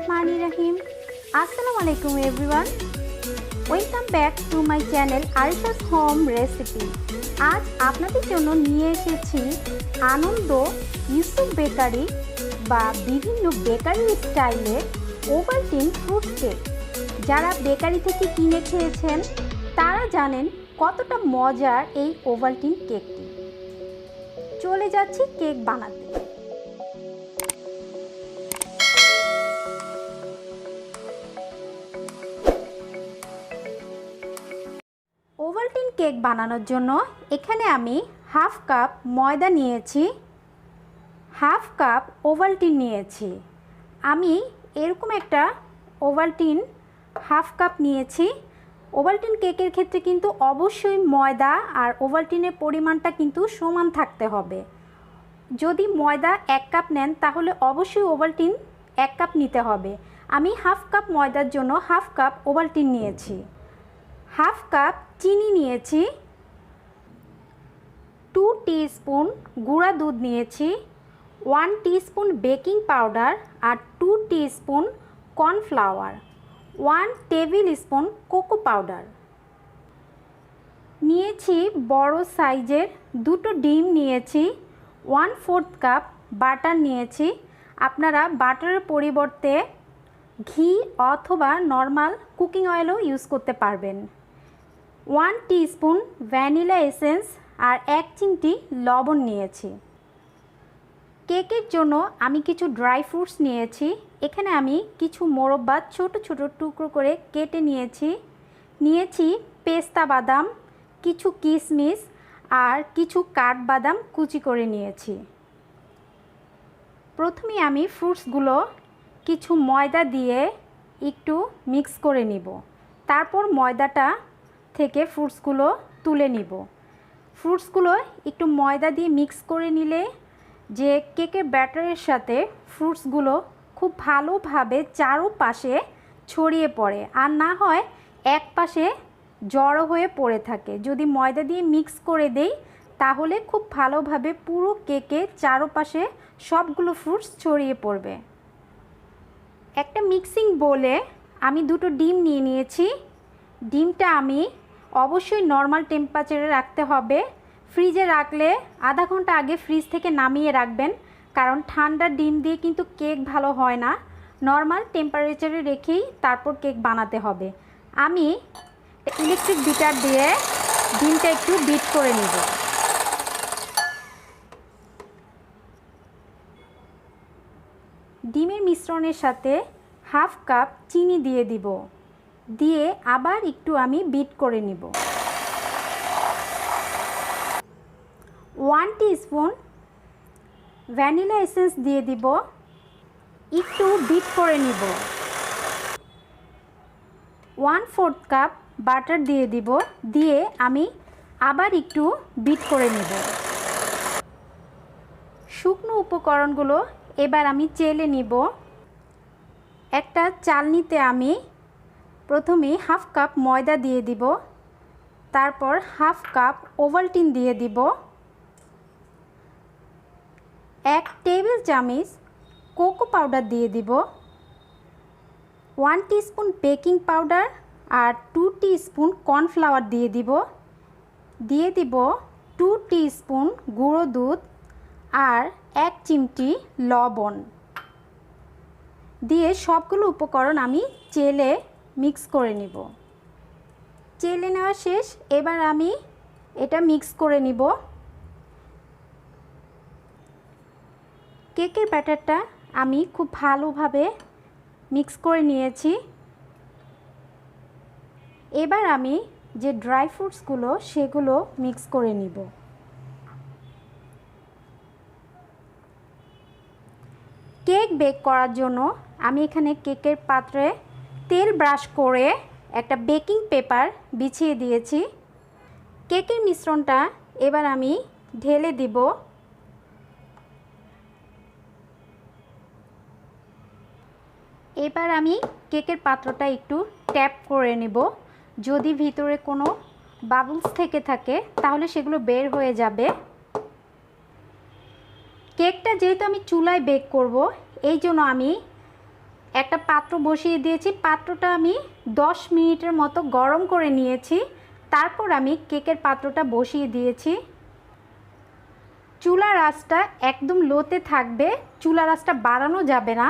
রহমানি রহিম আসসালামু আলাইকুম everyone welcome back to my channel Arifa's home recipe আজ আপনাদের জন্য নিয়ে এসেছি আনন্দ ইউসুফ বেকারি বা বিভিন্ন বেকারি স্টাইলের ওভালটিন ফ্রুট কেক যারা বেকারি থেকে কিনে খেয়েছেন, তারা জানেন কতটা মজার এই ওভালটিন কেকটি। চলে যাচ্ছি কেক বানাতে। ওভালটিন কেক বানানোর জন্য এখানে আমি হাফ কাপ ময়দা নিয়েছি হাফ কাপ ওভালটিন নিয়েছি। আমি এরকম একটা ওভালটিন হাফ কাপ নিয়েছি। ওভালটিন কেকের ক্ষেত্রে কিন্তু অবশ্যই ময়দা আর ওভালটিনের পরিমাণটা কিন্তু সমান থাকতে হবে। যদি ময়দা এক কাপ নেন, তাহলে অবশ্যই ওভালটিন এক কাপ নিতে হবে। আমি হাফ কাপ ময়দার জন্য হাফ কাপ ওভালটিন নিয়েছি। হাফ কাপ চিনি নিয়েছি টু স্পুন গুঁড়া দুধ নিয়েছি ওয়ান স্পুন বেকিং পাউডার আর two spoon cornflour one tablespoon cocoa powder নিয়েছি বড় সাইজের দুটো ডিম নিয়েছি ওয়ান ফোর্থ কাপ বাটার নিয়েছি। আপনারা বাটারের পরিবর্তে ঘি অথবা নর্মাল কুকিং অয়েলও ইউজ করতে পারবেন। ওয়ান স্পুন ভ্যানিলা এসেন্স আর এক চিমটি লবণ নিয়েছি। কেকের জন্য আমি কিছু ড্রাই ফ্রুটস নিয়েছি। এখানে আমি কিছু মোরব্বা ছোট ছোট টুকরো করে কেটে নিয়েছি। নিয়েছি পেস্তা বাদাম, কিছু কিশমিশ আর কিছু কাঠবাদাম কুচি করে নিয়েছি। প্রথমে আমি ফ্রুটসগুলো কিছু ময়দা দিয়ে একটু মিক্স করে নিব। তারপর ময়দাটা থেকে ফ্রুটসগুলো তুলে নিব। ফ্রুটসগুলো একটু ময়দা দিয়ে মিক্স করে নিলে যে কেকের ব্যাটারের সাথে ফ্রুটসগুলো খুব ভালোভাবে চারোপাশে ছড়িয়ে পড়ে। আর না হয় এক পাশে জড়ো হয়ে পড়ে থাকে। যদি ময়দা দিয়ে মিক্স করে দেই, তাহলে খুব ভালোভাবে পুরো কেকে চারোপাশে সবগুলো ফ্রুটস ছড়িয়ে পড়বে। একটা মিক্সিং বলে আমি দুটো ডিম নিয়ে নিয়েছি। ডিমটা আমি অবশ্যই নর্মাল টেম্পারেচারে রাখতে হবে। ফ্রিজে রাখলে আধা ঘণ্টা আগে ফ্রিজ থেকে নামিয়ে রাখবেন। কারণ ঠান্ডা ডিম দিয়ে কিন্তু কেক ভালো হয় না। নর্মাল টেম্পারেচারে রেখেই তারপর কেক বানাতে হবে। আমি ইলেকট্রিক বিটার দিয়ে ডিমটা একটু বিট করে নেব। ডিমের মিশ্রণের সাথে হাফ কাপ চিনি দিয়ে দিব। দিয়ে আবার একটু আমি বিট করে নিব। ওয়ান স্পুন ভ্যানিলা এসেন্স দিয়ে দিব। একটু বিট করে নিব। ওয়ান ফোর্থ কাপ বাটার দিয়ে দিব। দিয়ে আমি আবার একটু বিট করে নেব। শুকনো উপকরণগুলো এবার আমি চেলে নিব। একটা চালনিতে আমি প্রথমে হাফ কাপ ময়দা দিয়ে দিব, তারপর হাফ কাপ ওভালটিন দিয়ে দিব, এক টেবিল চামচ কোকো পাউডার দিয়ে দিব, ওয়ান স্পুন বেকিং পাউডার আর টু স্পুন কর্নফ্লাওয়ার দিয়ে দিব দিয়ে দিব টু স্পুন গুঁড়ো দুধ আর এক চিমটি লবণ। দিয়ে সবগুলো উপকরণ আমি চেলে মিক্স করে নিব। চেলে নেওয়া শেষ, এবার আমি এটা মিক্স করে নিব। কেকের ব্যাটারটা আমি খুব ভালোভাবে মিক্স করে নিয়েছি। এবার আমি যে ড্রাই ফ্রুটসগুলো, সেগুলো মিক্স করে নিব। কেক বেক করার জন্য আমি এখানে কেকের পাত্রে তেল ব্রাশ করে একটা বেকিং পেপার বিছিয়ে দিয়েছি। কেকের মিশ্রণটা এবার আমি ঢেলে দিব। এবার আমি কেকের পাত্রটা একটু ট্যাপ করে নেব। যদি ভিতরে কোনো বাবলস থেকে থাকে, তাহলে সেগুলো বের হয়ে যাবে। কেকটা যেহেতু আমি চুলায় বেক করব, এই জন্য আমি একটা পাত্র বসিয়ে দিয়েছি। পাত্রটা আমি 10 মিনিটের মতো গরম করে নিয়েছি। তারপর আমি কেকের পাত্রটা বসিয়ে দিয়েছি। চুলা রাসটা একদম লোতে থাকবে। চুলা রাসটা বাড়ানো যাবে না।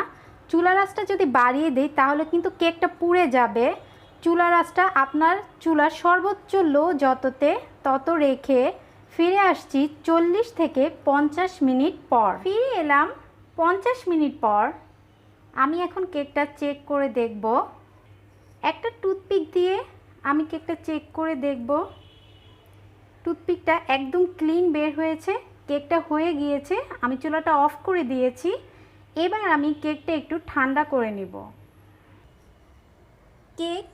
চুলা রাসটা যদি বাড়িয়ে দিই, তাহলে কিন্তু কেকটা পুড়ে যাবে। চুলা রাসটা আপনার চুলার সর্বোচ্চ লো যততে তত রেখে ফিরে আসছি চল্লিশ থেকে পঞ্চাশ মিনিট পর। ফিরে এলাম পঞ্চাশ মিনিট পর। আমি এখন কেকটা চেক করে দেখব। একটা টুথপিক দিয়ে আমি কেকটা চেক করে দেখব। টুথপিকটা একদম ক্লিন বের হয়েছে, কেকটা হয়ে গিয়েছে, আমি চুলাটা অফ করে দিয়েছি। এবার আমি কেকটা একটু ঠান্ডা করে নিব। কেক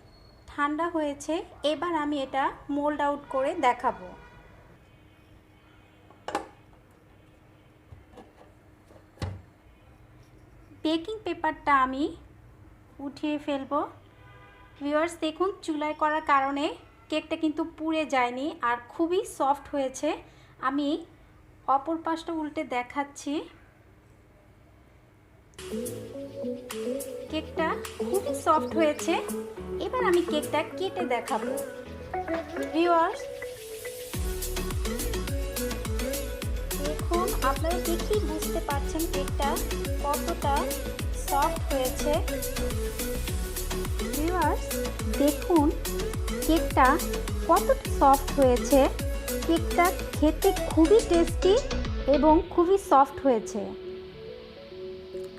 ঠান্ডা হয়েছে, এবার আমি এটা মোল্ড আউট করে দেখাবো। বেকিং পেপারটা আমি উঠিয়ে ফেলব। ভিউয়ার্স, দেখুন, চুলায় করার কারণে কেকটা কিন্তু পুড়ে যায়নি আর খুবই সফট হয়েছে। আমি অপর পাশটা উল্টে দেখাচ্ছি। কেকটা খুবই সফট হয়েছে। এবার আমি কেকটা কেটে দেখাবো। ভিউয়ার্স, দেখুন আপনারা দেখেই বুঝতে পারছেন কেকটা কতটা সফট হয়েছে। ভিউয়ার্স দেখুন কেকটা কতটা সফট হয়েছে। কেকটা খেতে খুবই টেস্টি এবং খুবই সফট হয়েছে।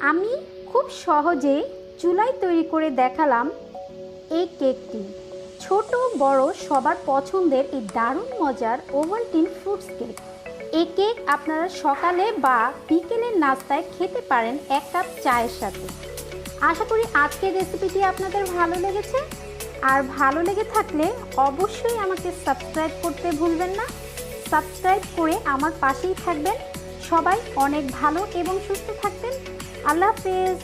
আমি খুব সহজেই চুলায় তৈরি করে দেখালাম এই কেকটি। ছোট, বড়, সবার পছন্দের এই দারুণ মজার ওভালটিন ফ্রুটস কেক। এই কেক আপনারা সকালে বা বিকেলের নাস্তায় খেতে পারেন এক কাপ চায়ের সাথে। আশা করি আজকের রেসিপিটি আপনাদের ভালো লেগেছে। আর ভালো লেগে থাকলে অবশ্যই আমাকে সাবস্ক্রাইব করতে ভুলবেন না। সাবস্ক্রাইব করে আমার পাশেই থাকবেন। সবাই অনেক ভালো এবং সুস্থ থাকবেন। আল্লাহ হাফেজ।